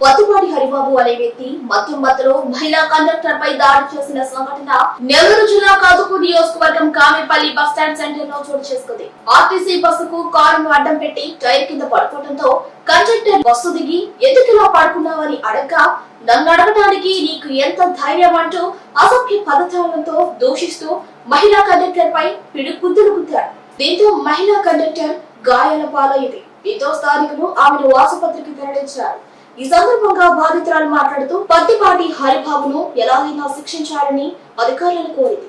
పత్తుపాటి హరిబాబు అనే వ్యక్తి మద్యం మత్తులో మహిళా కండక్టర్ పై దాడి చేసిన సంఘటన నెల్లూరు జిల్లా కాదుకు నియోజకవర్గం కామెపల్లి బస్ స్టాండ్ సెంటర్లో చోటు చేసుకుంది. ఆర్టీసీ బస్సుకు కారును అడ్డం పెట్టి టైర్ కింద పడుకోవడంతో కండక్టర్ బస్సు దిగి ఎందుకు పడుకున్నావని అడగ్గా నన్ను అడగడానికి నీకు ఎంత ధైర్యం అంటూ అసభ్య పదజాలంతో దూషిస్తూ మహిళా కండక్టర్ పై పిడుగుద్దులు గుద్దాడు దీంతో మహిళా కండక్టర్ గాయాల పాలైంది దీంతో స్థానికులు ఆమెను ఆసుపత్రికి తరలించారు. ఈ సందర్భంగా బాధితురాలు మాట్లాడుతూ పత్తిపాటి హరిబాబును ఎలాగైనా శిక్షించాలని అధికారులను కోరింది.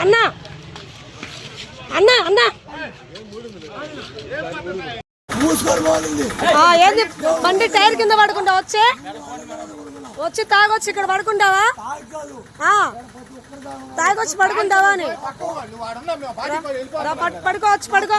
అన్న. అన్న అన్న. ఆ, ఏంది? బండి టైర్ కింద పడుకుంటా వచ్చి? వచ్చి తాగొచ్చి ఇక్కడ పడుకుంటావా? ఆ, తాగొచ్చి పడుకుంటావా అని. పడుకోవచ్చు పడుకో.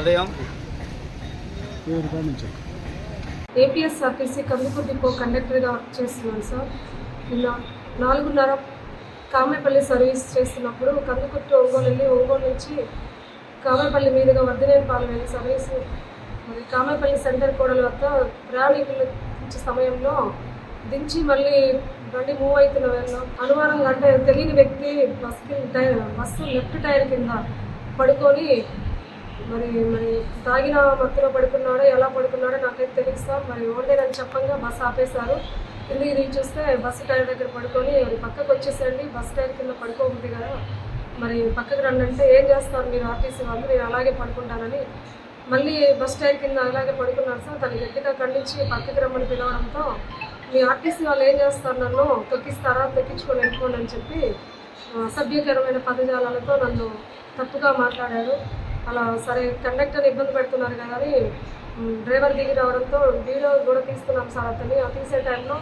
ఉదయం. ఏపీఎస్ఆర్టీసీ కందుకూరు డిపో కండక్టర్గా వర్క్ చేస్తున్నాను సార్. నిన్న నాలుగున్నర కామేపల్లి సర్వీస్ చేస్తున్నప్పుడు కందుకూరు టు ఒంగోలు వెళ్ళి ఒంగోలు నుంచి కామేపల్లి మీదుగా వర్ధనేనిపాలెం వెళ్ళి సర్వీస్ మరి కామేపల్లి సెంటర్ కోడల వద్ద ప్రయాణికులు సమయంలో దించి మళ్ళీ బండి మూవ్ అవుతున్న వేళ అనుమానంగా అంటే తెలియని వ్యక్తి బస్కి టైర్ బస్సు లెఫ్ట్ టైర్ కింద పడుకొని మరి మరి తాగిన మత్తులో పడుకున్నాడో ఎలా పడుకున్నాడో నాకైతే తెలియదు సార్. మరి ఓల్డేనని చెప్పంగా బస్సు ఆపేశారు. తిరిగి రీచ్ చూస్తే బస్సు టైర్ దగ్గర పడుకొని మరి పక్కకు వచ్చేసండి బస్ టైర్ కింద పడుకోకుంది కదా. మరి పక్కకు రండి అంటే ఏం చేస్తారు మీరు ఆర్టీసీ వాళ్ళు? నేను అలాగే పడుకుంటానని మళ్ళీ బస్ టైర్ కింద అలాగే పడుకున్నారు సార్. తను గట్టిగా ఖండించి పక్కకి రమ్మని పిలవడంతో మీ ఆర్టీసీ వాళ్ళు ఏం చేస్తారు నన్ను తొక్కిస్తారా? తొక్కించుకొని వెళ్ళిపోండి అని చెప్పి సభ్యకరమైన అసభ్యకరమైన పదజాలాలతో నన్ను తప్పుగా మాట్లాడాడు అలా సరే కండక్టర్ ఇబ్బంది పెడుతున్నారు కదా అని డ్రైవర్ దిగి రావడంతో వీడియో కూడా తీస్తున్నాం సార్ అతన్ని. ఆ తీసే టైంలో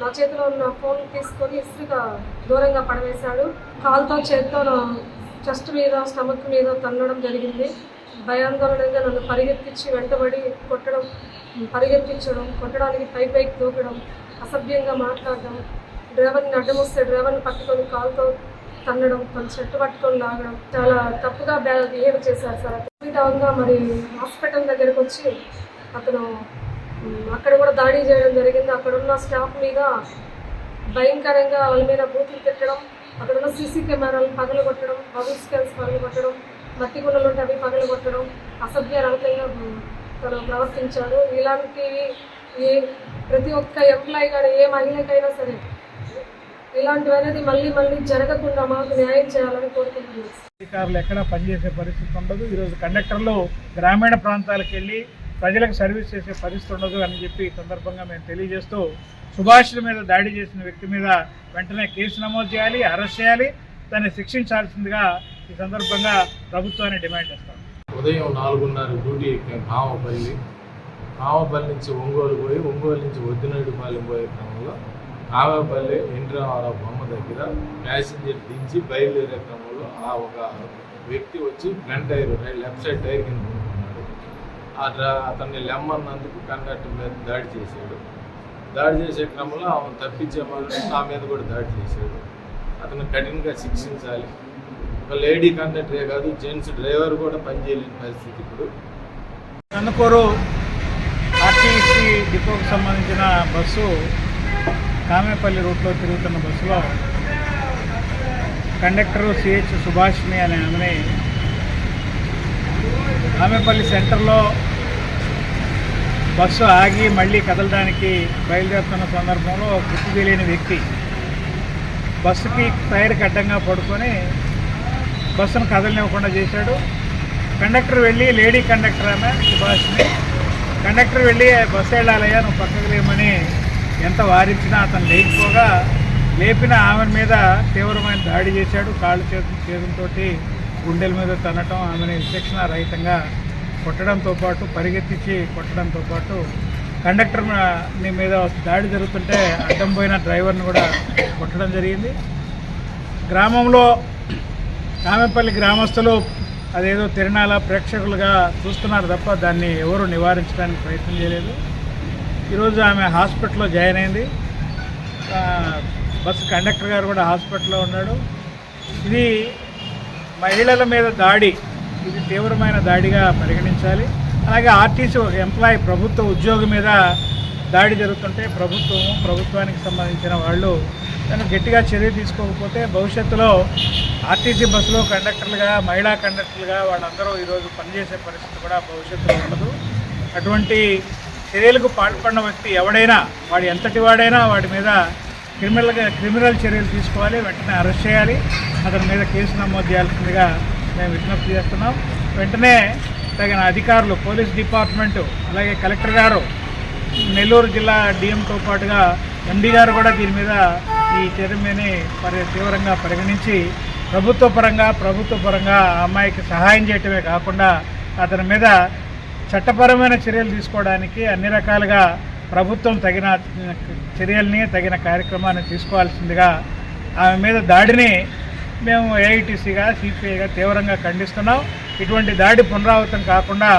నా చేతిలో ఉన్న ఫోన్ తీసుకొని ఇస్త్రీగా దూరంగా పడవేశాడు. కాల్తో చేత్తో నా చెస్ట్ మీద స్టమక్ మీద తన్నడం జరిగింది. భయాందోళనగా నన్ను పరిగెత్తించి వెంటబడి కొట్టడం పరిగెత్తించడం కొట్టడానికి పై పైకి దూకడం అసభ్యంగా మాట్లాడడం డ్రైవర్ని అడ్డం వస్తే డ్రైవర్ని పట్టుకొని కాల్తో తన్నడం తన చెట్టు పట్టుకొని లాగడం చాలా తప్పుగా బిహేవ్ చేశారు సార్. డౌన్గా మరి హాస్పిటల్ దగ్గరకు వచ్చి అతను అక్కడ కూడా దాడి చేయడం జరిగింది. అక్కడ ఉన్న స్టాఫ్ మీద భయంకరంగా వాళ్ళ మీద బూతులు పెట్టడం అక్కడ ఉన్న సీసీ కెమెరాలు పగలగొట్టడం బబుల్ స్కాన్స్ పగలగొట్టడం మట్టి గుండలు ఉంటే అవి పగలగొట్టడం అసభ్య రహితంగా తను ప్రవర్తించాడు. ఇలాంటివి ఏ ప్రతి ఒక్క ఎంప్లాయీ కానీ ఏ మహిళకైనా సరే ఇలాంటివి అనేది మళ్ళీ మళ్ళీ జరగకుండా మాకు న్యాయం చేయాలని కోరుకుంటున్నాను అధికారులు ఎక్కడా పనిచేసే పరిస్థితి ఉండదు. ఈరోజు కండక్టర్లు గ్రామీణ ప్రాంతాలకు వెళ్ళి ప్రజలకు సర్వీస్ చేసే పరిస్థితి ఉండదు అని చెప్పి ఈ సందర్భంగా మేము తెలియజేస్తూ సుభాషుల మీద దాడి చేసిన వ్యక్తి మీద వెంటనే కేసు నమోదు చేయాలి అరెస్ట్ చేయాలి. దాన్ని శిక్షించాల్సిందిగా ఈ సందర్భంగా ప్రభుత్వాన్ని డిమాండ్ చేస్తాం. ఉదయం నాలుగున్నర డ్యూటీ ఎక్కాం కామపల్లి ఆవపల్లి నుంచి ఒంగోలు పోయి ఒంగోలు నుంచి వద్దినేడుపాలెం పోయే క్రమంలో కామపల్లి ఎన్టీఆర్ఆర్ బొమ్మ దగ్గర ప్యాసింజర్ దించి బయలుదేరే క్రమంలో ఆ ఒక వ్యక్తి వచ్చి front tyre left side tyre కింద కొనుక్కున్నాడు ఆ అతన్ని లెమ్మన్నందుకు కండక్టర్ మీద దాడి చేశాడు. దాడి చేసే క్రమంలో ఆమెను తప్పించే వాళ్ళు నా మీద కూడా దాడి చేశాడు. అతను కఠినంగా శిక్షించాలి. ఒక లేడీ కండక్టరే కాదు జెంట్స్ డ్రైవర్ కూడా పనిచేయలేని పరిస్థితి ఇప్పుడు. కందుకూరు ఆర్టీసీ డిపోకు సంబంధించిన బస్సు కామేపల్లి రూట్లో తిరుగుతున్న బస్సులో కండక్టర్ సిహెచ్ సుభాష్ని అనే ఆమెని కామేపల్లి సెంటర్లో బస్సు ఆగి మళ్ళీ కదలడానికి బయలుదేరుతున్న సందర్భంలో గుర్తు తెలియని వ్యక్తి బస్సుకి టైర్కి అడ్డంగా పడుకొని బస్సును కదలనివ్వకుండా చేశాడు. కండక్టర్ వెళ్ళి లేడీ కండక్టర్ ఆమె సుభాష్ని కండక్టర్ వెళ్ళి బస్సు వెళ్ళాలయ్యా నువ్వు పక్కకు లేమని ఎంత వారించినా అతను లేకపోగా లేపిన ఆమె మీద తీవ్రమైన దాడి చేశాడు. కాళ్ళు చేతు చేతులతో గుండెల మీద తనటం ఆమెను విచక్షణ రహితంగా కొట్టడంతో పాటు పరిగెత్తించి కొట్టడంతో పాటు కండక్టర్ని మీద దాడి జరుగుతుంటే అడ్డం పోయిన డ్రైవర్ని కూడా కొట్టడం జరిగింది. గ్రామంలో కామెపల్లి గ్రామస్తులు అదేదో తిరణాల ప్రేక్షకులుగా చూస్తున్నారు తప్ప దాన్ని ఎవరు నివారించడానికి ప్రయత్నం చేయలేదు. ఈరోజు ఆమె హాస్పిటల్లో జాయిన్ అయింది. బస్సు కండక్టర్ గారు కూడా హాస్పిటల్లో ఉన్నాడు. ఇది మహిళల మీద దాడి. ఇది తీవ్రమైన దాడిగా పరిగణించాలి. అలాగే ఆర్టీసీ ఒక ఎంప్లాయీ ప్రభుత్వ ఉద్యోగి మీద దాడి జరుగుతుంటే ప్రభుత్వం ప్రభుత్వానికి సంబంధించిన వాళ్ళు దాన్ని గట్టిగా చర్య తీసుకోకపోతే భవిష్యత్తులో ఆర్టీసీ బస్సులో కండక్టర్లుగా మహిళా కండక్టర్లుగా వాళ్ళందరూ ఈరోజు పనిచేసే పరిస్థితి కూడా భవిష్యత్తులో ఉండదు. అటువంటి చర్యలకు పాల్పడిన వ్యక్తి ఎవడైనా వాడు ఎంతటి వాడైనా వాడి మీద క్రిమినల్గా క్రిమినల్ చర్యలు తీసుకోవాలి వెంటనే అరెస్ట్ చేయాలి. అతని మీద కేసు నమోదు చేయాల్సిందిగా మేము విజ్ఞప్తి చేస్తున్నాం. వెంటనే తగిన అధికారులు పోలీస్ డిపార్ట్మెంటు అలాగే కలెక్టర్ గారు నెల్లూరు జిల్లా డిఎంతో పాటుగా ఎండి గారు కూడా దీని మీద ఈ చర్యని పరి తీవ్రంగా పరిగణించి ప్రభుత్వ పరంగా ప్రభుత్వ పరంగా అమ్మాయికి సహాయం చేయటమే కాకుండా అతని మీద చట్టపరమైన చర్యలు తీసుకోవడానికి అన్ని రకాలుగా ప్రభుత్వం తగిన చర్యల్ని తగిన కార్యక్రమాన్ని తీసుకోవాల్సిందిగా ఆమె మీద దాడిని మేము ఏఐటీసీగా సిపిఐగా తీవ్రంగా ఖండిస్తున్నాం. ఇటువంటి దాడి పునరావృతం కాకుండా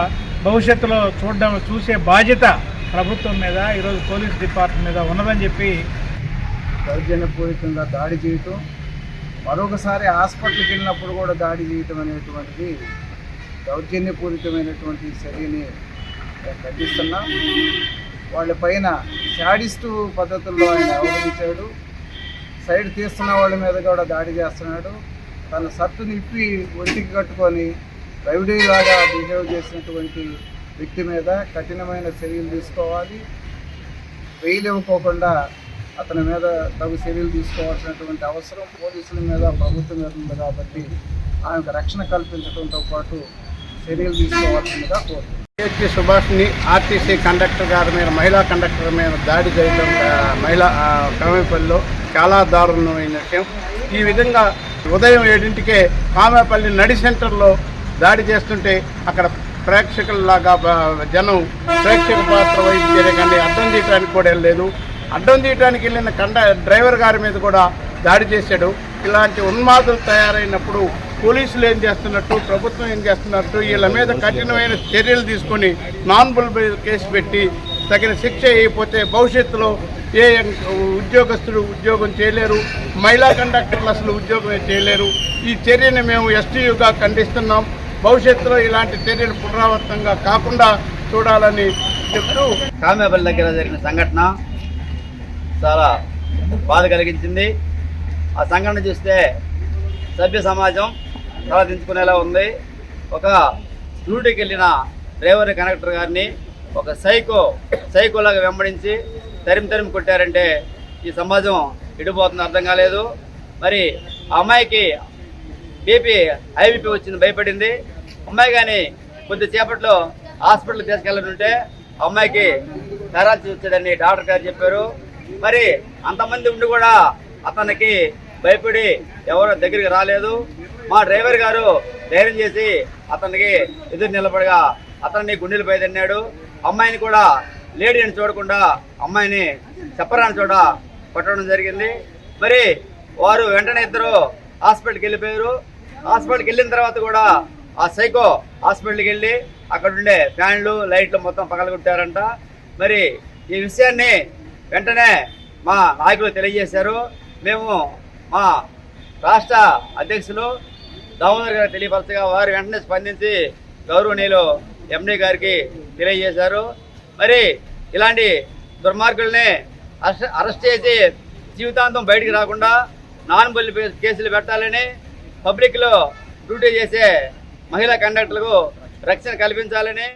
భవిష్యత్తులో చూడడం చూసే బాధ్యత ప్రభుత్వం మీద ఈరోజు పోలీస్ డిపార్ట్మెంట్ మీద ఉన్నదని చెప్పి దౌర్జన్యపూరితంగా దాడి చేయటం మరొకసారి హాస్పిటల్కి వెళ్ళినప్పుడు కూడా దాడి చేయటం అనేటువంటిది దౌర్జన్యపూరితమైనటువంటి చర్యని మేము ఖండిస్తున్నాం. వాళ్ళ పైన శాడిస్టు పద్ధతుల్లో ఆయన అవలంబించాడు. సైడ్ తీస్తున్న వాళ్ళ మీద కూడా దాడి చేస్తున్నాడు. తన సత్తు నిప్పి ఒంటికి కట్టుకొని రవిడీలాగా బిహేవ్ చేసినటువంటి వ్యక్తి మీద కఠినమైన చర్యలు తీసుకోవాలి. బెయిల్ ఇవ్వకోకుండా అతని మీద తగు చర్యలు తీసుకోవాల్సినటువంటి అవసరం పోలీసుల మీద ప్రభుత్వం మీద ఉంది కాబట్టి ఆమెకు రక్షణ కల్పించడంతో పాటు చర్యలు తీసుకోవాల్సిందిగా కోరుతున్నాను సిహెచ్పి సుభాష్ని ఆర్టీసీ కండక్టర్ గారి మీద మహిళా కండక్టర్ మీద దాడి చేయడం మహిళా కామేపల్లిలో చాలా దారుణమైన విషయం ఈ విధంగా ఉదయం ఏడింటికే కామేపల్లి నడి సెంటర్లో దాడి చేస్తుంటే అక్కడ ప్రేక్షకుల్లాగా జనం ప్రేక్షక పాత్ర వైపు కానీ అడ్డం తీయటానికి కూడా వెళ్ళలేదు. అడ్డం తీయటానికి వెళ్ళిన కండ డ్రైవర్ గారి మీద కూడా దాడి చేశాడు. ఇలాంటి ఉన్మాదులు తయారైనప్పుడు పోలీసులు ఏం చేస్తున్నట్టు ప్రభుత్వం ఏం చేస్తున్నట్టు వీళ్ళ మీద కఠినమైన చర్యలు తీసుకొని నాన్ బుల్బుల్ కేసు పెట్టి తగిన శిక్ష అయిపోతే భవిష్యత్తులో ఏ ఉద్యోగస్తుడు ఉద్యోగం చేయలేరు. మహిళా కండక్టర్లు అసలు ఉద్యోగం చేయలేరు. ఈ చర్యని మేము ఎస్టీయుగా ఖండిస్తున్నాం. భవిష్యత్తులో ఇలాంటి చర్యలు పునరావృతంగా కాకుండా చూడాలని చెప్తూ కామేపల్లి దగ్గర జరిగిన సంఘటన చాలా బాధ కలిగించింది. ఆ సంఘటన చూస్తే సభ్య సమాజం తలదించుకునేలా ఉంది. ఒక డ్యూటీకి వెళ్ళిన డ్రైవర్ కండక్టర్ గారిని ఒక సైకో సైకోలాగా వెంబడించి తరిమి తరిమి కొట్టారంటే ఈ సమాజం ఇడిపోతుంది అర్థం కాలేదు. మరి ఆ అమ్మాయికి బీపీ ఐబీపీ వచ్చింది భయపడింది. అమ్మాయి కానీ కొద్దిసేపట్లో హాస్పిటల్ తీసుకెళ్ళనుంటే అమ్మాయికి పారాలసిస్ వచ్చాడని డాక్టర్ గారు చెప్పారు. మరి అంతమంది ఉండి కూడా అతనికి భయపడి ఎవరు దగ్గరికి రాలేదు. మా డ్రైవర్ గారు ధైర్యం చేసి అతనికి ఎదురు నిలబడగా అతన్ని గుండెలు పైదన్నాడు అమ్మాయిని కూడా లేడీ అని చూడకుండా అమ్మాయిని చెప్పరాని చోట కొట్టడం జరిగింది. మరి వారు వెంటనే ఇద్దరు హాస్పిటల్కి వెళ్ళిపోయారు. హాస్పిటల్కి వెళ్ళిన తర్వాత కూడా ఆ సైకో హాస్పిటల్కి వెళ్ళి అక్కడ ఉండే ఫ్యాన్లు లైట్లు మొత్తం పగలగొట్టారంట. మరి ఈ విషయాన్ని వెంటనే మా నాయకులు తెలియజేశారు. మేము మా రాష్ట్ర అధ్యక్షులు దామోదర్ గారు తెలియపరచగా వారు వెంటనే స్పందించి గౌరవనీయులు ఎండీ గారికి తెలియజేశారు. మరి ఇలాంటి దుర్మార్గుల్ని అరెస్ట్ అరెస్ట్ చేసి జీవితాంతం బయటికి రాకుండా నాన్ బల్లి కేసులు పెట్టాలని పబ్లిక్లో డ్యూటీ చేసే మహిళా కండక్టర్లకు రక్షణ కల్పించాలని